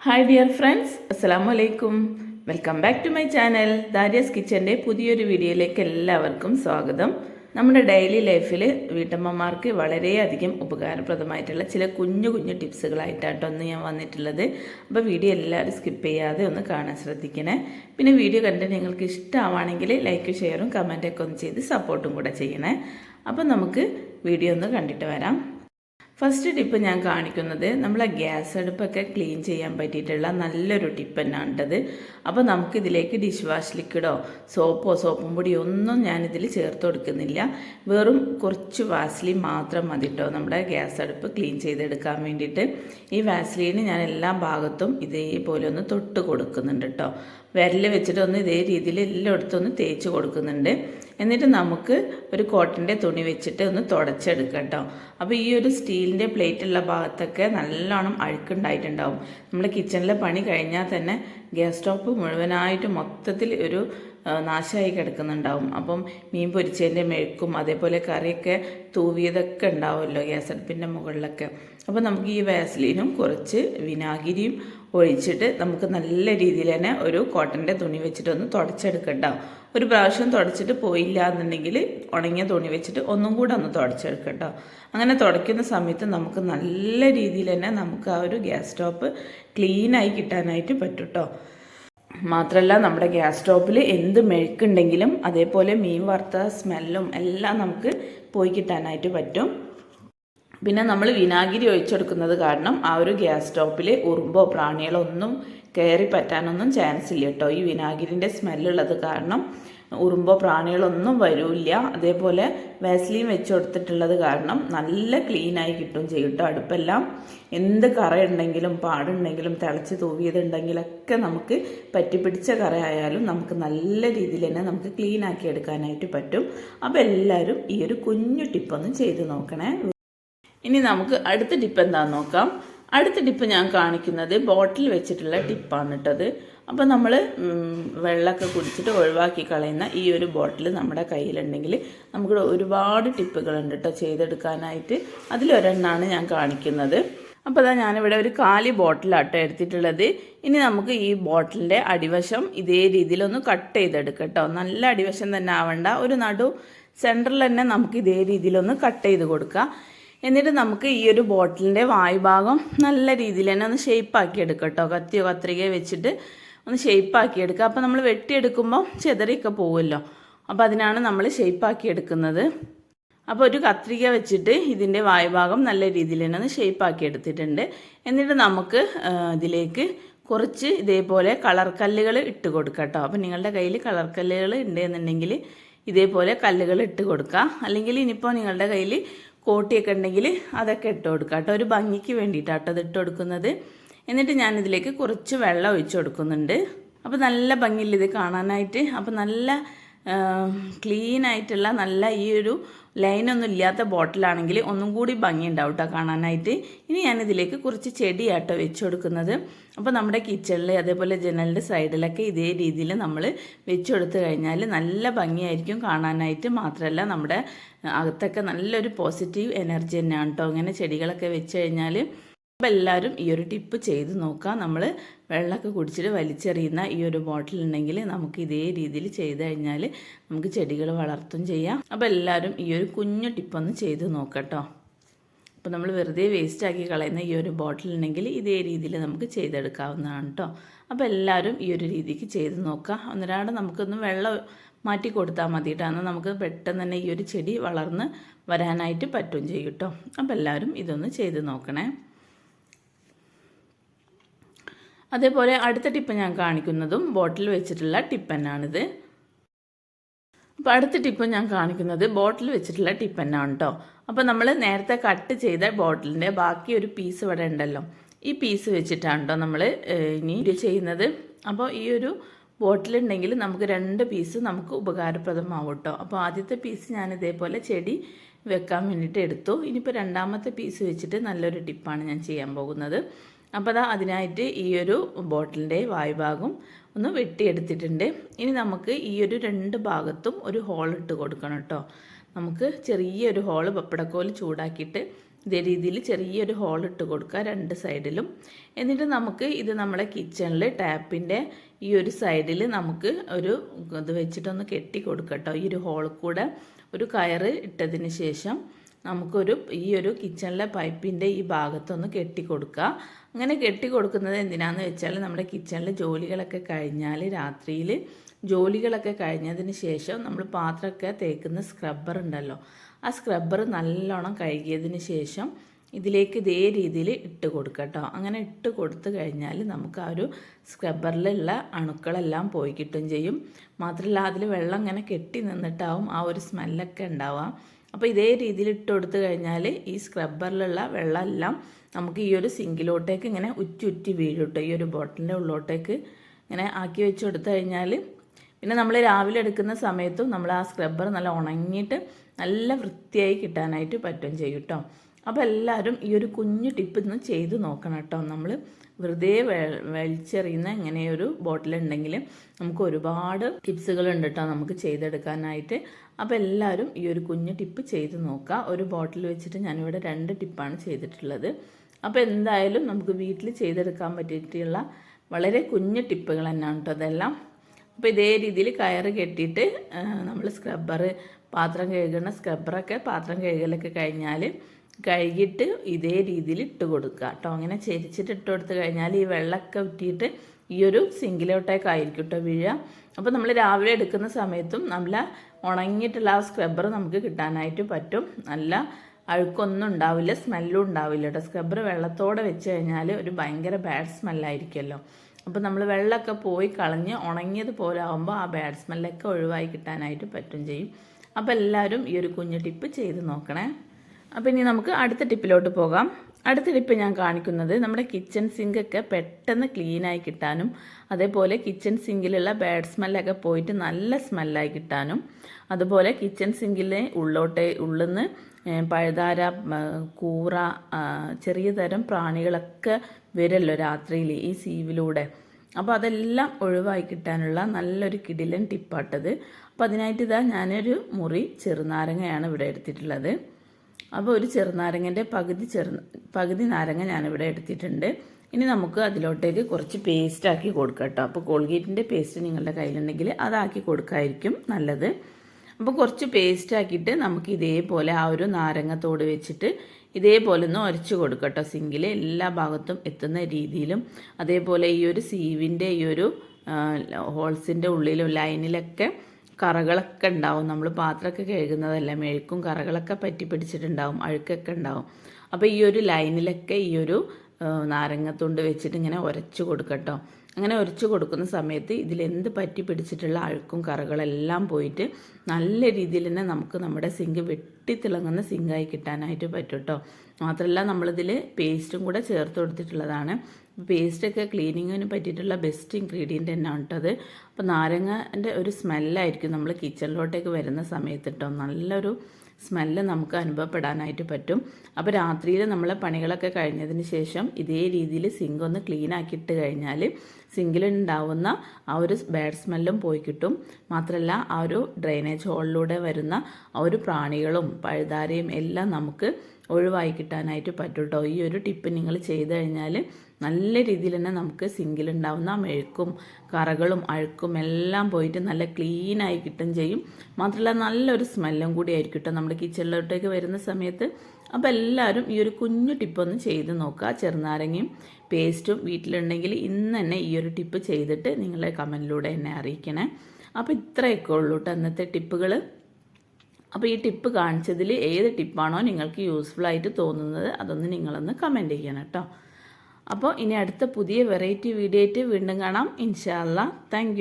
Hi dear friends അസ്സലാമു അലൈക്കും welcome back to my channel Darius കിച്ചന്റെ പുതിയൊരു വീഡിയോയിലേക്ക് എല്ലാവർക്കും സ്വാഗതം. നമ്മുടെ ഡെയിലി ലൈഫിൽ വീട്ടമ്മമാർക്ക് വളരെയധികം ഉപകാരപ്രദമായിട്ടുള്ള ചില കുഞ്ഞു കുഞ്ഞു ടിപ്സുകളായിട്ടാട്ടോ ഒന്ന് ഞാൻ വന്നിട്ടുള്ളത്. അപ്പോൾ വീഡിയോ എല്ലാവരും സ്കിപ്പ് ചെയ്യാതെ ഒന്ന് കാണാൻ ശ്രദ്ധിക്കണേ. പിന്നെ വീഡിയോ കണ്ട് നിങ്ങൾക്ക് ഇഷ്ടമാണെങ്കിൽ ലൈക്ക് ഷെയറും കമന്റൊക്കെ ഒന്ന് ചെയ്ത് സപ്പോർട്ടും കൂടെ ചെയ്യണേ. അപ്പോൾ നമുക്ക് വീഡിയോ ഒന്ന് കണ്ടിട്ട് വരാം. ഫസ്റ്റ് ടിപ്പ് ഞാൻ കാണിക്കുന്നത് നമ്മളെ ഗ്യാസ് അടുപ്പൊക്കെ ക്ലീൻ ചെയ്യാൻ പറ്റിയിട്ടുള്ള നല്ലൊരു ടിപ്പ് തന്നെയാണ്ടത് അപ്പോൾ നമുക്കിതിലേക്ക് ഡിഷ് വാഷ് ലിക്വിഡോ സോപ്പോ സോപ്പും പൊടിയോ ഒന്നും ഞാനിതിൽ ചേർത്ത് കൊടുക്കുന്നില്ല. വെറും കുറച്ച് വാസ്ലിൻ മാത്രം മതി കേട്ടോ നമ്മുടെ ഗ്യാസ് അടുപ്പ് ക്ലീൻ ചെയ്തെടുക്കാൻ വേണ്ടിയിട്ട്. ഈ വാസ്ലിന് ഞാൻ എല്ലാ ഭാഗത്തും ഇതേപോലെ ഒന്ന് തൊട്ട് കൊടുക്കുന്നുണ്ട് കേട്ടോ വിരൽ വെച്ചിട്ടൊന്ന് ഇതേ രീതിയിൽ എല്ലായിടത്തും ഒന്ന് തേച്ച് കൊടുക്കുന്നുണ്ട്. എന്നിട്ട് നമുക്ക് ഒരു കോട്ടന്റെ തുണി വെച്ചിട്ട് ഒന്ന് തുടച്ചെടുക്കാം കേട്ടോ. അപ്പോൾ ഈ ഒരു സ്റ്റീലിന്റെ പ്ലേറ്റുള്ള ഭാഗത്തൊക്കെ നല്ലോണം അഴുക്കുണ്ടായിട്ടുണ്ടാവും. നമ്മൾ കിച്ചണിലെ പണി കഴിഞ്ഞാൽ തന്നെ ഗ്യാസ് സ്റ്റോപ്പ് മുഴുവനായിട്ട് മൊത്തത്തിൽ ഒരു നാശമായി കിടക്കുന്നുണ്ടാവും. അപ്പം മീൻ പൊരിച്ചതിന്റെ മെഴുക്കും അതേപോലെ കറിയൊക്കെ തൂവിയതൊക്കെ ഉണ്ടാവുമല്ലോ ഗ്യാസ് അടുപ്പിന്റെ മുകളിലൊക്കെ. അപ്പോൾ നമുക്ക് ഈ വാസലിനും കുറച്ച് വിനാഗിരിയും ഒഴിച്ചിട്ട് നമുക്ക് നല്ല രീതിയിൽ തന്നെ ഒരു കോട്ടന്റെ തുണി വെച്ചിട്ട് ഒന്ന് തുടച്ചെടുക്കട്ടോ ഒരു പ്രാവശ്യം തുടച്ചിട്ട് പോയില്ല എന്നുണ്ടെങ്കിൽ ഉണങ്ങിയ തുണി വെച്ചിട്ട് ഒന്നും കൂടെ ഒന്ന് തുടച്ചെടുക്കട്ടോ അങ്ങനെ തുടയ്ക്കുന്ന സമയത്ത് നമുക്ക് നല്ല രീതിയിൽ തന്നെ നമുക്ക് ആ ഒരു ഗ്യാസ് സ്റ്റോപ്പ് ക്ലീനായി കിട്ടാനായിട്ട് പറ്റും കേട്ടോ. മാത്രമല്ല നമ്മുടെ ഗ്യാസ് സ്റ്റോപ്പിൽ എന്ത് മെഴുക്കുണ്ടെങ്കിലും അതേപോലെ മീൻ വറുത്ത സ്മെല്ലും എല്ലാം നമുക്ക് പോയി കിട്ടാനായിട്ട് പറ്റും. പിന്നെ നമ്മൾ വിനാഗിരി ഒഴിച്ചെടുക്കുന്നത് കാരണം ആ ഒരു ഗ്യാസ് സ്റ്റോപ്പിൽ ഉറുമ്പോ പ്രാണികളോ ഒന്നും കയറി പറ്റാനൊന്നും ചാൻസ് ഇല്ല കേട്ടോ ഈ വിനാഗിരിന്റെ സ്മെല്ലുള്ളത് കാരണം. ഉറുമ്പോ പ്രാണികളൊന്നും വരില്ല. അതേപോലെ വാസ്ലിൻ വെച്ച് കൊടുത്തിട്ടുള്ളത് കാരണം നല്ല ക്ലീനായി കിട്ടും ചെയ്യും അടുപ്പെല്ലാം. എന്ത് കറയുണ്ടെങ്കിലും പാടുണ്ടെങ്കിലും തിളച്ച് തൂവിയതുണ്ടെങ്കിലൊക്കെ നമുക്ക് പറ്റിപ്പിടിച്ച കറയായാലും നമുക്ക് നല്ല രീതിയിൽ തന്നെ നമുക്ക് ക്ലീൻ ആക്കി എടുക്കാനായിട്ട് പറ്റും. അപ്പോൾ എല്ലാവരും ഈ ഒരു കുഞ്ഞു ടിപ്പൊന്ന് ചെയ്ത് നോക്കണേ. ഇനി നമുക്ക് അടുത്ത ടിപ്പ് എന്താണെന്ന് നോക്കാം. അടുത്ത ടിപ്പ് ഞാൻ കാണിക്കുന്നത് ബോട്ടിൽ വെച്ചിട്ടുള്ള ടിപ്പാണ് കേട്ടത് അപ്പോൾ നമ്മൾ വെള്ളമൊക്കെ കുടിച്ചിട്ട് ഒഴിവാക്കി കളയുന്ന ഈ ഒരു ബോട്ടിൽ നമ്മുടെ കയ്യിലുണ്ടെങ്കിൽ നമുക്ക് ഒരുപാട് ടിപ്പുകളുണ്ട് കേട്ടോ ചെയ്തെടുക്കാനായിട്ട്. അതിലൊരെണ്ണമാണ് ഞാൻ കാണിക്കുന്നത്. അപ്പോൾ അതാ ഞാനിവിടെ ഒരു കാലി ബോട്ടിലാട്ടോ എടുത്തിട്ടുള്ളത്. ഇനി നമുക്ക് ഈ ബോട്ടിലിന്റെ അടിവശം ഇതേ രീതിയിലൊന്ന് കട്ട് ചെയ്തെടുക്കാം കേട്ടോ നല്ല അടിവശം തന്നെ ആവണ്ട. ഒരു നടു സെന്ററിൽ തന്നെ നമുക്ക് ഇതേ രീതിയിലൊന്ന് കട്ട് ചെയ്ത് കൊടുക്കുക എന്നിട്ട് നമുക്ക് ഈ ഒരു ബോട്ടിലിന്റെ വായുഭാഗം നല്ല രീതിയിൽ തന്നെ ഒന്ന് ഷേപ്പാക്കി എടുക്കാം കേട്ടോ കത്തിയോ കത്രികയോ വെച്ചിട്ട് ഒന്ന് ഷേപ്പാക്കി എടുക്കുക. അപ്പോൾ നമ്മൾ വെട്ടിയെടുക്കുമ്പോൾ ചെതറിയൊക്കെ പോകുമല്ലോ അപ്പോൾ അതിനാണ് നമ്മൾ ഷേപ്പാക്കി എടുക്കുന്നത്. അപ്പോൾ ഒരു കത്രിക വെച്ചിട്ട് ഇതിന്റെ വായുഭാഗം നല്ല രീതിയിൽ തന്നെ ഒന്ന് ഷേപ്പാക്കി എടുത്തിട്ടുണ്ട്. എന്നിട്ട് നമുക്ക് ഇതിലേക്ക് കുറച്ച് ഇതേപോലെ കളർ കല്ലുകൾ ഇട്ട് കൊടുക്കാം കേട്ടോ. അപ്പോൾ നിങ്ങളുടെ കയ്യിൽ കളർ കല്ലുകൾ ഉണ്ട് എന്നുണ്ടെങ്കിൽ ഇതേപോലെ കല്ലുകൾ ഇട്ട് കൊടുക്കുക. അല്ലെങ്കിൽ ഇനിയിപ്പോൾ നിങ്ങളുടെ കയ്യിൽ കോട്ടിയൊക്കെ ഉണ്ടെങ്കിൽ അതൊക്കെ ഇട്ട് കൊടുക്കുക കേട്ടോ. ഒരു ഭംഗിക്ക് വേണ്ടിയിട്ടാട്ടോ അത് ഇട്ട് കൊടുക്കുന്നത്. എന്നിട്ട് ഞാനിതിലേക്ക് കുറച്ച് വെള്ളം ഒഴിച്ചു കൊടുക്കുന്നുണ്ട്. അപ്പോൾ നല്ല ഭംഗിയില്ല ഇത് കാണാനായിട്ട്? അപ്പോൾ നല്ല ക്ലീൻ ആയിട്ടുള്ള നല്ല ഈ ഒരു ലൈനൊന്നും ഇല്ലാത്ത ബോട്ടിലാണെങ്കിൽ ഒന്നും കൂടി ഭംഗി ഉണ്ടാവും കേട്ടോ കാണാനായിട്ട്. ഇനി ഞാനിതിലേക്ക് കുറച്ച് ചെടിയാട്ടോ വെച്ച് കൊടുക്കുന്നത്. അപ്പോൾ നമ്മുടെ കിച്ചണിൽ അതേപോലെ ജനലിന്റെ സൈഡിലൊക്കെ ഇതേ രീതിയിൽ നമ്മൾ വെച്ച് കൊടുത്തു കഴിഞ്ഞാൽ നല്ല ഭംഗിയായിരിക്കും കാണാനായിട്ട്. മാത്രമല്ല നമ്മുടെ അകത്തൊക്കെ നല്ലൊരു പോസിറ്റീവ് എനർജി തന്നെയാണ് കേട്ടോ അങ്ങനെ ചെടികളൊക്കെ വെച്ച് കഴിഞ്ഞാൽ അപ്പോൾ എല്ലാവരും ഈ ഒരു ടിപ്പ് ചെയ്ത് നോക്കാം. നമ്മൾ വെള്ളമൊക്കെ കുടിച്ചിട്ട് വലിച്ചെറിയുന്ന ഈ ഒരു ബോട്ടിൽ ഉണ്ടെങ്കിൽ നമുക്ക് ഇതേ രീതിയിൽ ചെയ്ത് കഴിഞ്ഞാൽ നമുക്ക് ചെടികൾ വളർത്തും ചെയ്യാം. അപ്പോൾ എല്ലാവരും ഈ ഒരു കുഞ്ഞു ടിപ്പൊന്ന് ചെയ്ത് നോക്കട്ടോ. അപ്പോൾ നമ്മൾ വെറുതെ വേസ്റ്റ് ആക്കി കളയുന്ന ഈ ഒരു ബോട്ടിൽ ഉണ്ടെങ്കിൽ ഇതേ രീതിയിൽ നമുക്ക് ചെയ്തെടുക്കാവുന്നതാണ് കേട്ടോ അപ്പോൾ എല്ലാവരും ഈ ഒരു രീതിക്ക് ചെയ്ത് നോക്കാം. ഒന്നരാട് നമുക്കൊന്ന് വെള്ളം മാറ്റി കൊടുത്താൽ മതി കേട്ടോ നമുക്ക് പെട്ടെന്ന് തന്നെ ഈ ഒരു ചെടി വളർന്ന് വരാനായിട്ട് പറ്റും ചെയ്യും കേട്ടോ അപ്പോൾ എല്ലാവരും ഇതൊന്ന് ചെയ്ത് നോക്കണേ. അതേപോലെ അടുത്ത ടിപ്പ് ഞാൻ കാണിക്കുന്നതും ബോട്ടിൽ വെച്ചിട്ടുള്ള ടിപ്പന്നാണിത് അപ്പോൾ അടുത്ത ടിപ്പ് ഞാൻ കാണിക്കുന്നത് ബോട്ടിൽ വെച്ചിട്ടുള്ള ടിപ്പന്നാണ് കേട്ടോ അപ്പോൾ നമ്മൾ നേരത്തെ കട്ട് ചെയ്ത ബോട്ടിലിന്റെ ബാക്കി ഒരു പീസ് ഇവിടെ ഉണ്ടല്ലോ. ഈ പീസ് വെച്ചിട്ടാണ് കേട്ടോ നമ്മൾ ഇനി ചെയ്യുന്നത്. അപ്പോൾ ഈ ഒരു ബോട്ടിലുണ്ടെങ്കിൽ നമുക്ക് രണ്ട് പീസ് നമുക്ക് ഉപകാരപ്രദമാവും കേട്ടോ അപ്പോൾ ആദ്യത്തെ പീസ് ഞാൻ ഇതേപോലെ ചെടി വെക്കാൻ വേണ്ടിയിട്ട് എടുത്തു. ഇനിയിപ്പോൾ രണ്ടാമത്തെ പീസ് വെച്ചിട്ട് നല്ലൊരു ടിപ്പാണ് ഞാൻ ചെയ്യാൻ പോകുന്നത്. അപ്പോൾ അതാ അതിനായിട്ട് ഈ ഒരു ബോട്ടിലിന്റെ വായുഭാഗം ഒന്ന് വെട്ടിയെടുത്തിട്ടുണ്ട്. ഇനി നമുക്ക് ഈ ഒരു രണ്ട് ഭാഗത്തും ഒരു ഹോൾ ഇട്ട് കൊടുക്കണം കേട്ടോ. നമുക്ക് ചെറിയൊരു ഹോൾ പപ്പടക്കോൽ ചൂടാക്കിയിട്ട് ഇതേ രീതിയിൽ ചെറിയൊരു ഹോൾ ഇട്ട് കൊടുക്കുക രണ്ട് സൈഡിലും. എന്നിട്ട് നമുക്ക് ഇത് നമ്മുടെ കിച്ചണിൽ ടാപ്പിന്റെ ഈ ഒരു സൈഡിൽ നമുക്ക് ഒരു ഇത് വെച്ചിട്ടൊന്ന് കെട്ടി കൊടുക്കട്ടോ ഈ ഒരു ഹോൾ കൂടെ ഒരു കയറ് ഇട്ടതിന് ശേഷം നമുക്കൊരു ഈ ഒരു കിച്ചണിലെ പൈപ്പിന്റെ ഈ ഭാഗത്തൊന്ന് കെട്ടിക്കൊടുക്കുക. അങ്ങനെ കെട്ടിക്കൊടുക്കുന്നത് എന്തിനാന്ന് വെച്ചാൽ നമ്മുടെ കിച്ചണിലെ ജോലികളൊക്കെ കഴിഞ്ഞാൽ രാത്രിയിൽ ജോലികളൊക്കെ കഴിഞ്ഞതിന് ശേഷം നമ്മൾ പാത്രമൊക്കെ തേക്കുന്ന സ്ക്രബ്ബർ ഉണ്ടല്ലോ ആ സ്ക്രബ്ബർ നല്ലോണം കഴുകിയതിന് ശേഷം ഇതിലേക്ക് ഇതേ രീതിയിൽ ഇട്ട് കൊടുക്കുക കേട്ടോ. അങ്ങനെ ഇട്ട് കൊടുത്തു കഴിഞ്ഞാൽ നമുക്ക് ആ ഒരു സ്ക്രബ്ബറിലുള്ള അണുക്കളെല്ലാം പോയി കിട്ടുകയും ചെയ്യും. മാത്രമല്ല അതിൽ വെള്ളം ഇങ്ങനെ കെട്ടി നിന്നിട്ടാവും ആ ഒരു സ്മെല്ലൊക്കെ ഉണ്ടാവുക. അപ്പോൾ ഇതേ രീതിയിൽ ഇട്ട് കൊടുത്തു കഴിഞ്ഞാൽ ഈ സ്ക്രബ്ബറിലുള്ള വെള്ളമെല്ലാം നമുക്ക് ഈ ഒരു സിങ്കിലോട്ടേക്ക് ഇങ്ങനെ ഉറ്റി ഉറ്റി വീഴുട്ടോ ഈ ഒരു ബോട്ടിലിന്റെ ഉള്ളോട്ടേക്ക് ഇങ്ങനെ ആക്കി വെച്ച് കൊടുത്തു കഴിഞ്ഞാൽ പിന്നെ നമ്മൾ രാവിലെ എടുക്കുന്ന സമയത്തും നമ്മൾ ആ സ്ക്രബ്ബർ നല്ല ഉണങ്ങിയിട്ട് നല്ല വൃത്തിയായി കിട്ടാനായിട്ട് പറ്റും ചെയ്യും കേട്ടോ അപ്പോൾ എല്ലാവരും ഈ ഒരു കുഞ്ഞു ടിപ്പ് ഇന്ന് ചെയ്ത് നോക്കണം കേട്ടോ നമ്മൾ വെറുതെ വലിച്ചെറിയുന്ന ഇങ്ങനെ ഒരു ബോട്ടിലുണ്ടെങ്കിൽ നമുക്ക് ഒരുപാട് ടിപ്സുകൾ ഉണ്ട് കേട്ടോ നമുക്ക് ചെയ്തെടുക്കാനായിട്ട്. അപ്പോൾ എല്ലാവരും ഈ ഒരു കുഞ്ഞ് ടിപ്പ് ചെയ്ത് നോക്കുക ഒരു ബോട്ടിൽ വെച്ചിട്ട് ഞാനിവിടെ രണ്ട് ടിപ്പാണ് ചെയ്തിട്ടുള്ളത്. അപ്പോൾ എന്തായാലും നമുക്ക് വീട്ടിൽ ചെയ്തെടുക്കാൻ പറ്റിയിട്ടുള്ള വളരെ കുഞ്ഞ് ടിപ്പുകൾ തന്നെയാണ് കേട്ടോ അതെല്ലാം അപ്പോൾ ഇതേ രീതിയിൽ കയറ് കെട്ടിയിട്ട് നമ്മൾ സ്ക്രബ്ബർ പാത്രം കഴുകുന്ന സ്ക്രബ്ബറൊക്കെ പാത്രം കഴുകലൊക്കെ കഴിഞ്ഞാൽ കഴുകിയിട്ട് ഇതേ രീതിയിൽ ഇട്ട് കൊടുക്കുക. കേട്ടോ അങ്ങനെ ചെരിച്ചിട്ട് ഇട്ട് കൊടുത്തു കഴിഞ്ഞാൽ ഈ വെള്ളമൊക്കെ ഉറ്റിയിട്ട് ഈ ഒരു സിങ്കിലോട്ടേക്കായിരിക്കും കേട്ടോ വീഴുക. അപ്പോൾ നമ്മൾ രാവിലെ എടുക്കുന്ന സമയത്തും നല്ല ഉണങ്ങിയിട്ടുള്ള ആ സ്ക്രബ്ബർ നമുക്ക് കിട്ടാനായിട്ട് പറ്റും. നല്ല അഴുക്കൊന്നും ഉണ്ടാവില്ല സ്മെല്ലും ഉണ്ടാവില്ല കേട്ടോ. സ്ക്രബ്ബർ വെള്ളത്തോടെ വെച്ച് കഴിഞ്ഞാൽ ഒരു ഭയങ്കര ബാഡ് സ്മെല്ലായിരിക്കുമല്ലോ അപ്പോൾ നമ്മൾ വെള്ളമൊക്കെ പോയി കളഞ്ഞ് ഉണങ്ങിയത് പോലെ ആകുമ്പോൾ ആ ബാഡ് സ്മെല്ലൊക്കെ ഒഴിവായി കിട്ടാനായിട്ട് പറ്റും ചെയ്യും. അപ്പോൾ എല്ലാവരും ഈ ഒരു കുഞ്ഞു ടിപ്പ് ചെയ്ത് നോക്കണേ. അപ്പോൾ ഇനി നമുക്ക് അടുത്ത ടിപ്പിലോട്ട് പോകാം. അടുത്ത ടിപ്പ് ഞാൻ കാണിക്കുന്നത് നമ്മുടെ കിച്ചൺ സിങ്കൊക്കെ പെട്ടെന്ന് ക്ലീനായി കിട്ടാനും അതേപോലെ കിച്ചൺ സിങ്കിലുള്ള ബാഡ് സ്മെല്ലൊക്കെ പോയിട്ട് നല്ല സ്മെല്ലായി കിട്ടാനും അതുപോലെ കിച്ചൺ സിങ്കിലെ ഉള്ളോട്ടെ ഉള്ളുന്ന് പഴുതാര കൂറ ചെറിയ തരം പ്രാണികളൊക്കെ വരുമല്ലോ രാത്രിയിൽ ഈ സീവിലൂടെ. അപ്പോൾ അതെല്ലാം ഒഴിവായി കിട്ടാനുള്ള നല്ലൊരു കിടിലൻ ടിപ്പാട്ടത്. അപ്പോൾ അതിനായിട്ട് ഇതാ ഞാനൊരു മുറി ചെറുനാരങ്ങയാണ് ഇവിടെ എടുത്തിട്ടുള്ളത്. അപ്പോൾ ഒരു ചെറുനാരങ്ങന്റെ പകുതി ചെറു പകുതി നാരങ്ങ ഞാനിവിടെ എടുത്തിട്ടുണ്ട്. ഇനി നമുക്ക് അതിലോട്ടേക്ക് കുറച്ച് പേസ്റ്റ് ആക്കി കൊടുക്കാം കേട്ടോ. അപ്പോൾ കോൾഗേറ്റിന്റെ പേസ്റ്റ് നിങ്ങളുടെ കയ്യിലുണ്ടെങ്കിൽ അതാക്കി കൊടുക്കായിരിക്കും നല്ലത്. അപ്പോൾ കുറച്ച് പേസ്റ്റ് ആക്കിയിട്ട് നമുക്ക് ഇതേപോലെ ആ ഒരു നാരങ്ങത്തോട് വെച്ചിട്ട് ഇതേപോലെ ഒന്ന് ഉരച്ച് കൊടുക്കുക കേട്ടോ. സിങ്കിൽ എല്ലാ ഭാഗത്തും എത്തുന്ന രീതിയിലും അതേപോലെ ഈ ഒരു സീവിന്റെ ഈ ഒരു ഹോൾസിന്റെ ഉള്ളിലും ലൈനിലൊക്കെ കറകളൊക്കെ ഉണ്ടാവും. നമ്മൾ പാത്രമൊക്കെ കഴുകുന്നതല്ല? മെഴുക്കും കറകളൊക്കെ പറ്റി പിടിച്ചിട്ടുണ്ടാവും. അഴുക്കൊക്കെ ഉണ്ടാവും. അപ്പോൾ ഈ ഒരു ലൈനിലൊക്കെ ഈ ഒരു നാരങ്ങത്തുണ്ട് വെച്ചിട്ട് ഇങ്ങനെ ഉരച്ചു കൊടുക്കട്ടോ. അങ്ങനെ ഉരച്ചു കൊടുക്കുന്ന സമയത്ത് ഇതിലെന്ത് പറ്റി പിടിച്ചിട്ടുള്ള അഴുക്കും കറകളെല്ലാം പോയിട്ട് നല്ല രീതിയിൽ തന്നെ നമുക്ക് നമ്മുടെ സിങ്ക് വെട്ടിത്തിളങ്ങുന്ന സിങ്കായി കിട്ടാനായിട്ട് പറ്റും കേട്ടോ മാത്രമല്ല നമ്മളിതിൽ പേസ്റ്റും കൂടെ ചേർത്ത് കൊടുത്തിട്ടുള്ളതാണ്. പേസ്റ്റൊക്കെ ക്ലീനിങ്ങിന് പറ്റിയിട്ടുള്ള ബെസ്റ്റ് ഇൻഗ്രീഡിയന്റ് തന്നെയാണ് കേട്ടത് അപ്പോൾ നാരങ്ങന്റെ ഒരു സ്മെല്ലായിരിക്കും നമ്മൾ കിച്ചണിലോട്ടേക്ക് വരുന്ന സമയത്ത് കേട്ടോ നല്ലൊരു സ്മെല്ല് നമുക്ക് അനുഭവപ്പെടാനായിട്ട് പറ്റും. അപ്പോൾ രാത്രിയിൽ നമ്മളെ പണികളൊക്കെ കഴിഞ്ഞതിന് ശേഷം ഇതേ രീതിയിൽ സിങ്ക് ഒന്ന് ക്ലീൻ ആക്കിയിട്ട് കഴിഞ്ഞാൽ സിങ്കിലുണ്ടാവുന്ന ആ ഒരു ബാഡ് സ്മെല്ലും പോയി കിട്ടും. മാത്രമല്ല ആ ഒരു ഡ്രെയിനേജ് ഹോളിലൂടെ വരുന്ന ആ ഒരു പ്രാണികളും പഴുതാരയും എല്ലാം നമുക്ക് ഒഴിവായി കിട്ടാനായിട്ട് പറ്റും കേട്ടോ ഈ ഒരു ടിപ്പ് നിങ്ങൾ ചെയ്ത് കഴിഞ്ഞാൽ നല്ല രീതിയിൽ തന്നെ നമുക്ക് സിങ്കിലുണ്ടാവുന്ന മെഴുക്കും കറകളും അഴുക്കും എല്ലാം പോയിട്ട് നല്ല ക്ലീനായി കിട്ടും ചെയ്യും. മാത്രമല്ല നല്ലൊരു സ്മെല്ലും കൂടി ആയിരിക്കും കേട്ടോ നമ്മുടെ കിച്ചണിലോട്ടേക്ക് വരുന്ന സമയത്ത്. അപ്പോൾ എല്ലാവരും ഈ ഒരു കുഞ്ഞു ടിപ്പൊന്ന് ചെയ്ത് നോക്കുക. ചെറുനാരങ്ങയും പേസ്റ്റും വീട്ടിലുണ്ടെങ്കിൽ ഇന്ന് തന്നെ ഈ ഒരു ടിപ്പ് ചെയ്തിട്ട് നിങ്ങളെ കമന്റിലൂടെ എന്നെ അറിയിക്കണേ. അപ്പോൾ ഇത്രയൊക്കെ ഉള്ളൂ കേട്ടോ അന്നത്തെ ടിപ്പുകൾ അപ്പോൾ ഈ ടിപ്പ് കാണിച്ചതിൽ ഏത് ടിപ്പാണോ നിങ്ങൾക്ക് യൂസ്ഫുൾ ആയിട്ട് തോന്നുന്നത് അതൊന്ന് നിങ്ങളൊന്ന് കമന്റ് ചെയ്യണം കേട്ടോ. അപ്പോൾ ഇനി അടുത്ത പുതിയ വെറൈറ്റി വീഡിയോ ആയിട്ട് വീണ്ടും കാണാം. ഇൻഷാല്ല താങ്ക്